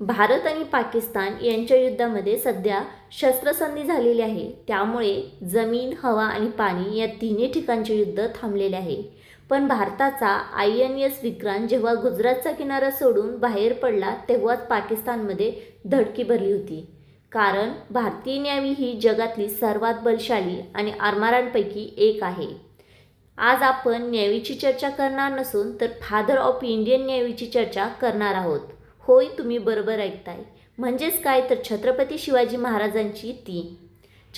भारत आणि पाकिस्तान यांच्या युद्धामध्ये सध्या शस्त्रसंधी झालेली आहे. त्यामुळे जमीन हवा आणि पाणी या तिन्ही ठिकाणचे युद्ध थांबलेले आहे. पण भारताचा आय एन एस विक्रांत जेव्हा गुजरातचा किनारा सोडून बाहेर पडला तेव्हाच पाकिस्तानमध्ये धडकी भरली होती. कारण भारतीय न्यावी ही जगातली सर्वात बलशाली आणि आरमारांपैकी एक आहे. आज आपण न्यावीची चर्चा करणार नसून तर फादर ऑफ इंडियन न्यावीची चर्चा करणार आहोत. होय तुम्ही बरोबर ऐकताय. म्हणजेच काय तर छत्रपती शिवाजी महाराजांची ती.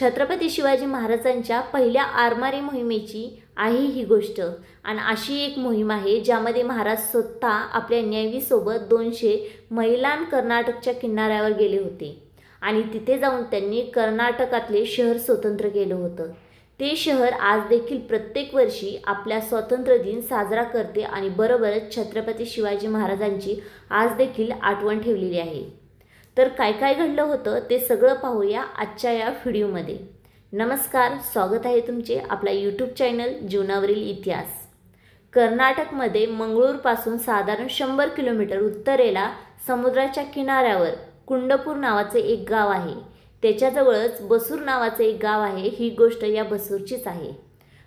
छत्रपती शिवाजी महाराजांच्या पहिल्या आरमारी मोहिमेची आहे ही गोष्ट. आणि अशी एक मोहीम आहे ज्यामध्ये महाराज स्वतः आपल्या न्यावीसोबत दोनशे महिलां कर्नाटकच्या किनाऱ्यावर गेले होते. आणि तिथे जाऊन त्यांनी कर्नाटकातले शहर स्वतंत्र केलं होतं. ते शहर आज देखील प्रत्येक वर्षी आपला स्वातंत्र्य दिन साजरा करते आणि बरोबरच छत्रपती शिवाजी महाराजांची आज देखील आठवण ठेवलेली आहे. तर काय काय घडलं होतं ते सगळं पाहूया आजच्या या व्हिडिओमध्ये. नमस्कार स्वागत आहे तुमचे आपला यूट्यूब चॅनल जीवनावरील इतिहास. कर्नाटकमध्ये मंगळूरपासून साधारण शंभर किलोमीटर उत्तरेला समुद्राच्या किनाऱ्यावर कुंडपूर नावाचे एक गाव आहे. त्याच्याजवळच बसूर नावाचं एक गाव आहे. ही गोष्ट या बसूरचीच आहे.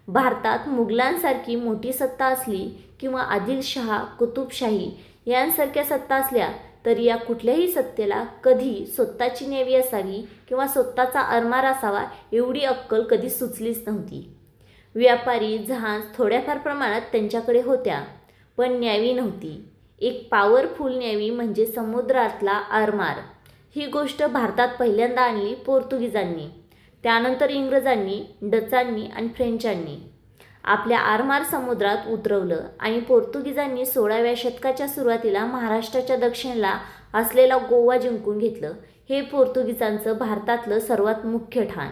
भारतात मुघलांसारखी मोठी सत्ता असली किंवा आदिलशहा कुतुबशाही यांसारख्या सत्ता असल्या तर या कुठल्याही सत्तेला कधी स्वतःची नेवी असावी किंवा स्वतःचा आरमार असावा एवढी अक्कल कधी सुचलीच नव्हती. व्यापारी जहाज थोड्याफार प्रमाणात त्यांच्याकडे होत्या पण न्यावी नव्हती. एक पॉवरफुल न्यावी म्हणजे समुद्रातला आरमार ही गोष्ट भारतात पहिल्यांदा आणली पोर्तुगीजांनी. त्यानंतर इंग्रजांनी डचांनी आणि फ्रेंचांनी. आपल्या आरमार समुद्रात उतरवलं आणि पोर्तुगीजांनी सोळाव्या शतकाच्या सुरुवातीला महाराष्ट्राच्या दक्षिणेला असलेला गोवा जिंकून घेतलं. हे पोर्तुगीजांचं भारतातलं सर्वात मुख्य ठाण.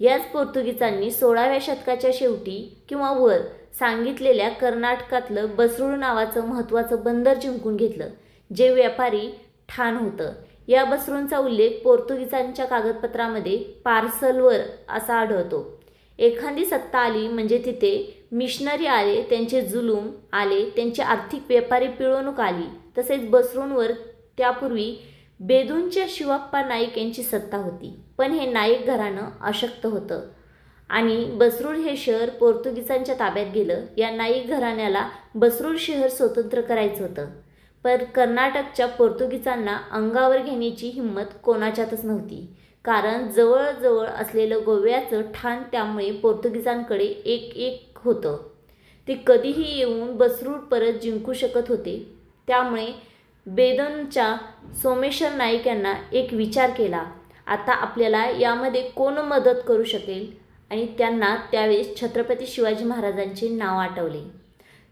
याच पोर्तुगीजांनी सोळाव्या शतकाच्या शेवटी किंवा वर सांगितलेल्या कर्नाटकातलं बसरूळ नावाचं महत्त्वाचं बंदर जिंकून घेतलं जे व्यापारी ठाण होतं. या बसरूंचा उल्लेख पोर्तुगीजांच्या कागदपत्रामध्ये पार्सलवर असा आढळतो. एखादी सत्ता आली म्हणजे तिथे मिशनरी आले त्यांचे जुलूम आले त्यांची आर्थिक व्यापारी पिळवणूक आली. तसेच बसरूंवर त्यापूर्वी बेदूंच्या शिवाप्पा नाईक यांची सत्ता होती. पण हे नाईक घराणं अशक्त होतं. आणि बसरूळ हे शहर पोर्तुगीजांच्या ताब्यात गेलं. या नाईक घराण्याला बसरूळ शहर स्वतंत्र करायचं होतं. पर कर्नाटकच्या पोर्तुगीजांना अंगावर घेण्याची हिंमत कोणाच्यातच नव्हती. कारण जवळजवळ असलेलं गोव्याचं ठाण त्यामुळे पोर्तुगीजांकडे एक एक होतं. ते कधीही येऊन बसरूड परत जिंकू शकत होते. त्यामुळे बेदनच्या सोमेश्वर नाईक यांना एक विचार केला. आता आपल्याला यामध्ये कोण मदत करू शकेल? आणि त्यांना त्यावेळेस छत्रपती शिवाजी महाराजांचे नाव आठवले.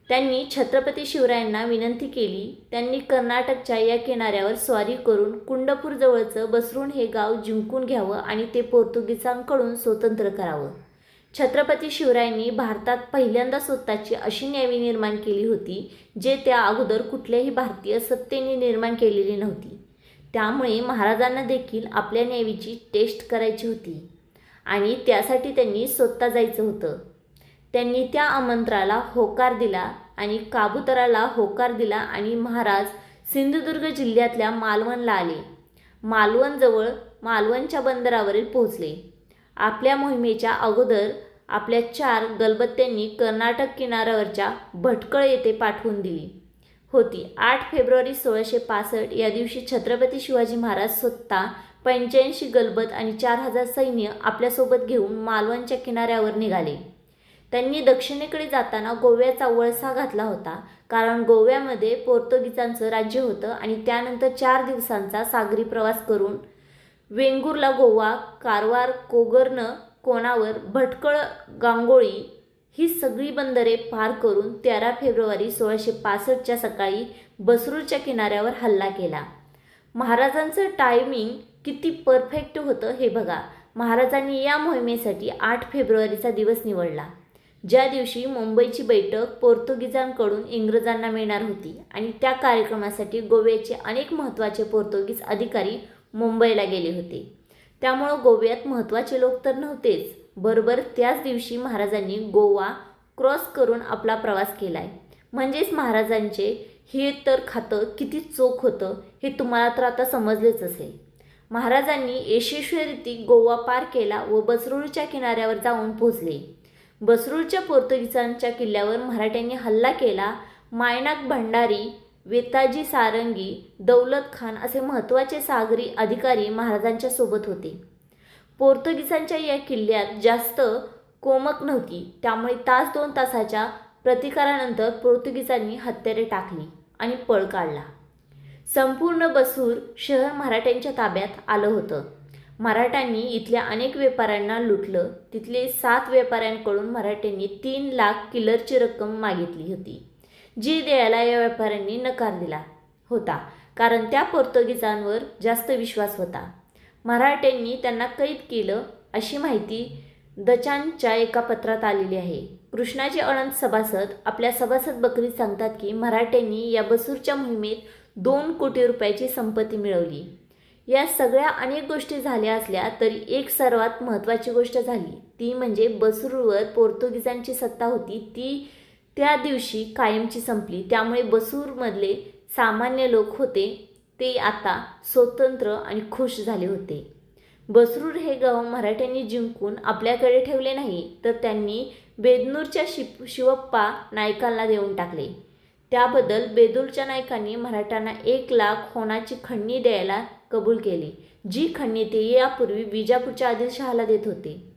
त्यांनी छत्रपती शिवरायांना विनंती केली. त्यांनी कर्नाटकच्या या किनाऱ्यावर स्वारी करून कुंडपूरजवळचं बसरून हे गाव जिंकून घ्यावं आणि ते पोर्तुगीजांकडून स्वतंत्र करावं. छत्रपती शिवरायांनी भारतात पहिल्यांदा स्वतःची अशी न्यावी निर्माण केली होती जे त्या अगोदर कुठल्याही भारतीय सत्तेने निर्माण केलेली नव्हती. त्यामुळे महाराजांना देखील आपल्या न्यावीची टेस्ट करायची होती आणि त्यासाठी त्यांनी स्वतः जायचं होतं. त्यांनी त्या आमंत्राला होकार दिला आणि काबुतराला होकार दिला आणि महाराज सिंधुदुर्ग जिल्ह्यातल्या मालवणला आले. मालवणजवळ मालवणच्या बंदरावरील पोहोचले. आपल्या मोहिमेच्या अगोदर आपल्या चार गलबत्त्यांनी कर्नाटक किनाऱ्यावरच्या भटकळ येथे पाठवून दिली होती. आठ फेब्रुवारी सोळाशे पासष्ट या दिवशी छत्रपती शिवाजी महाराज स्वतः पंच्याऐंशी गलबत आणि चार हजार सैन्य आपल्यासोबत घेऊन मालवणच्या किनाऱ्यावर निघाले. त्यांनी दक्षिणेकडे जाताना गोव्याचा वळसा घातला होता. कारण गोव्यामध्ये पोर्तुगीजांचं राज्य होतं आणि त्यानंतर चार दिवसांचा सागरी प्रवास करून वेंगुर्ला गोवा कारवार कोगर्न कोणावर भटकळ गांगोळी ही सगळी बंदरे पार करून तेरा फेब्रुवारी सोळाशे पासष्टच्या सकाळी बसरूरच्या किनाऱ्यावर हल्ला केला. महाराजांचं टायमिंग किती परफेक्ट होतं हे बघा. महाराजांनी या मोहिमेसाठी आठ फेब्रुवारीचा दिवस निवडला. ज्या दिवशी मुंबईची बैठक पोर्तुगीजांकडून इंग्रजांना मिळणार होती आणि त्या कार्यक्रमासाठी गोव्याचे अनेक महत्त्वाचे पोर्तुगीज अधिकारी मुंबईला गेले होते. त्यामुळं गोव्यात महत्त्वाचे लोक तर नव्हतेच बरोबर त्याच दिवशी महाराजांनी गोवा क्रॉस करून आपला प्रवास केला आहे म्हणजेच महाराजांचे हे तर खातं किती चोख होतं हे तुम्हाला तर आता समजलेच असेल. महाराजांनी यशस्वीरीती गोवा पार केला व बसरूळच्या किनाऱ्यावर जाऊन पोहोचले. बसरूळच्या पोर्तुगीजांच्या किल्ल्यावर मराठ्यांनी हल्ला केला. मायनाक भंडारी वेताजी सारंगी दौलत खान असे महत्त्वाचे सागरी अधिकारी महाराजांच्या सोबत होते. पोर्तुगीजांच्या या किल्ल्यात जास्त कोमक नव्हती. त्यामुळे तास दोन तासाच्या प्रतिकारानंतर पोर्तुगीजांनी हत्यारे टाकली आणि पळ काढला. संपूर्ण बसूर शहर मराठ्यांच्या ताब्यात आलं होतं. मराठ्यांनी इथल्या अनेक व्यापाऱ्यांना लुटलं. तिथले सात व्यापाऱ्यांकडून मराठ्यांनी तीन लाख किलरची रक्कम मागितली होती जी द्यायला या व्यापाऱ्यांनी नकार दिला होता कारण त्या पोर्तुगीजांवर जास्त विश्वास होता. मराठ्यांनी त्यांना कैद केलं अशी माहिती दचांच्या एका पत्रात आलेली आहे. कृष्णाचे अनंत सभासद आपल्या सभासद बकरीत सांगतात की मराठ्यांनी या बसूरच्या मोहिमेत दोन कोटी रुपयाची संपत्ती मिळवली. या सगळ्या अनेक गोष्टी झाल्या असल्या तरी एक सर्वात महत्त्वाची गोष्ट झाली. ती म्हणजे बसूरवर पोर्तुगीजांची सत्ता होती. ती त्या दिवशी कायमची संपली. त्यामुळे बसूरमधले सामान्य लोक होते. ते आता स्वतंत्र आणि खुश झाले होते. बसरूर हे गाव मराठ्यांनी जिंकून आपल्याकडे ठेवले नाही तर त्यांनी बेदनूरच्या शिप शिवप्पा नायकांना देऊन टाकले. त्याबद्दल बेदूरच्या नायकांनी मराठ्यांना एक लाख होनाची खंडणी द्यायला कबूल केली. जी खंडणी ते यापूर्वी विजापूरच्या आदिलशहाला देत होते.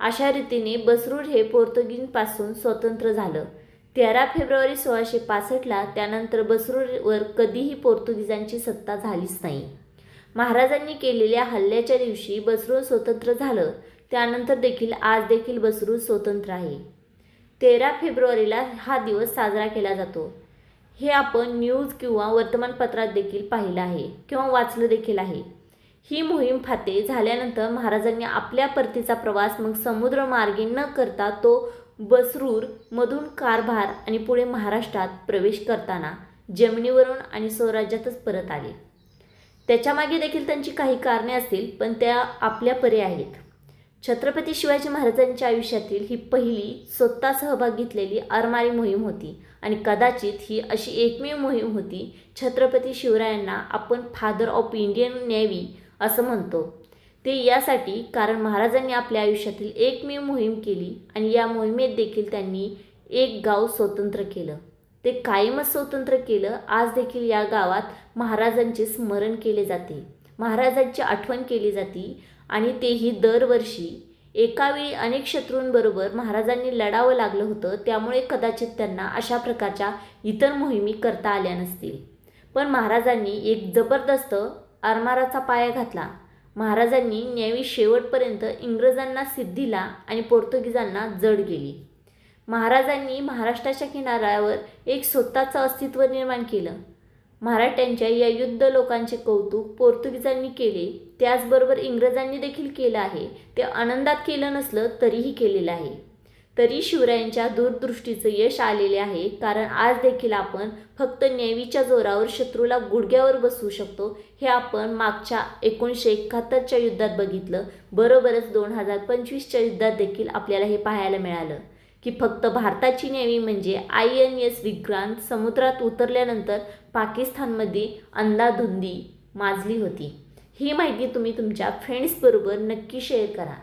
अशा रीतीने बसरूर हे पोर्तुगीजपासून स्वतंत्र झालं. तेरा फेब्रुवारी सोळाशे पासष्टला त्यानंतर बसरूरवर कधीही पोर्तुगीजांची सत्ता झालीच नाही. महाराजांनी केलेल्या हल्ल्याच्या दिवशी बसरूर स्वतंत्र झालं. त्यानंतर देखील आज देखील बसरूर स्वतंत्र आहे. तेरा फेब्रुवारीला हा दिवस साजरा केला जातो. हे आपण न्यूज किंवा वर्तमानपत्रात देखील पाहिलं आहे किंवा वाचलं देखील आहे. ही मोहीम फाते झाल्यानंतर महाराजांनी आपल्या परतीचा प्रवास मग समुद्रमार्गे न करता तो बसरूर मधून कारभार आणि पुढे महाराष्ट्रात प्रवेश करताना जमिनीवरून आणि स्वराज्यातच परत आले. त्याच्यामागे देखील त्यांची काही कारणे असतील पण त्या आपल्या परी आहेत. छत्रपती शिवाजी महाराजांच्या आयुष्यातील ही पहिली स्वतः सहभाग घेतलेली आरमारी मोहीम होती आणि कदाचित ही अशी एकमेव मोहीम होती छत्रपती शिवरायांना आपण फादर ऑफ इंडियन नेव्ही असं म्हणतो. ते यासाठी कारण महाराजांनी आपल्या आयुष्यातील एकमेव मोहीम केली आणि या मोहिमेत देखील त्यांनी एक गाव स्वतंत्र केलं. ते कायमच स्वतंत्र केलं. आज देखील या गावात महाराजांचे स्मरण केले जाते. महाराजांची आठवण केली जाते आणि तेही दरवर्षी. एकावेळी अनेक शत्रूंबरोबर महाराजांनी लढावं लागलं होतं त्यामुळे कदाचित त्यांना अशा प्रकारच्या इतर मोहिमी करता आल्या नसतील. पण महाराजांनी एक जबरदस्त आरमाराचा पाया घातला. महाराजांनी न्यावी शेवटपर्यंत इंग्रजांना सिद्धीला आणि पोर्तुगीजांना जड गेली. महाराजांनी महाराष्ट्राच्या किनाऱ्यावर एक स्वतःचं अस्तित्व निर्माण केलं. मराठ्यांच्या या युद्ध लोकांचे कौतुक पोर्तुगीजांनी केले. त्याचबरोबर इंग्रजांनी देखील केलं आहे. ते आनंदात केलं नसलं तरीही केलेलं आहे. तरी शिवरायांच्या दूरदृष्टीचं यश आलेले आहे. कारण आज देखील आपण फक्त नेवीच्या जोरावर शत्रूला गुडघ्यावर बसवू शकतो. हे आपण मागच्या एकोणीसशे एकाहत्तरच्या युद्धात बघितलं. बरोबरच दोन हजार पंचवीसच्या युद्धात देखील आपल्याला हे पाहायला मिळालं. की फक्त भारताची नेव्ही म्हणजे आय एन एस विक्रांत समुद्रात उतरल्यानंतर पाकिस्तानमध्ये अंदाधुंदी माजली होती. ही माहिती तुम्ही तुमच्या फ्रेंड्सबरोबर नक्की शेअर करा.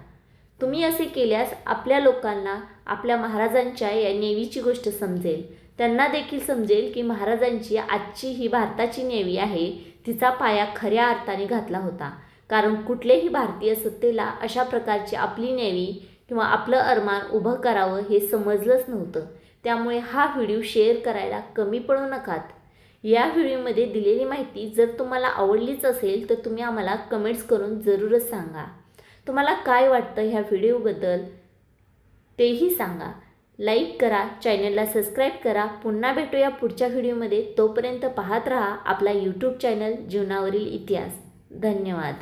तुम्ही असे केल्यास आपल्या लोकांना आपल्या महाराजांच्या या नेव्हीची गोष्ट समजेल. त्यांना देखील समजेल की महाराजांची आजची ही भारताची नेव्ही आहे तिचा पाया खऱ्या अर्थाने घातला होता. कारण कुठलेही भारतीय सत्तेला अशा प्रकारची आपली नेव्ही किंवा आपलं अरमान उभं करावं हे समजलंच नव्हतं. त्यामुळे हा व्हिडिओ शेअर करायला कमी पडू नकात. या व्हिडिओमध्ये दिलेली माहिती जर तुम्हाला आवडलीच असेल तर तुम्ही आम्हाला कमेंट्स करून जरूरच सांगा. तुम्हाला काय वाटतं ह्या व्हिडिओबद्दल? तेही सांगा. लाईक करा चॅनलला सबस्क्राईब करा. पुन्हा भेटूया पुढच्या व्हिडिओमध्ये. तोपर्यंत पाहत रहा आपला यूट्यूब चॅनल जीवनावरील इतिहास. धन्यवाद.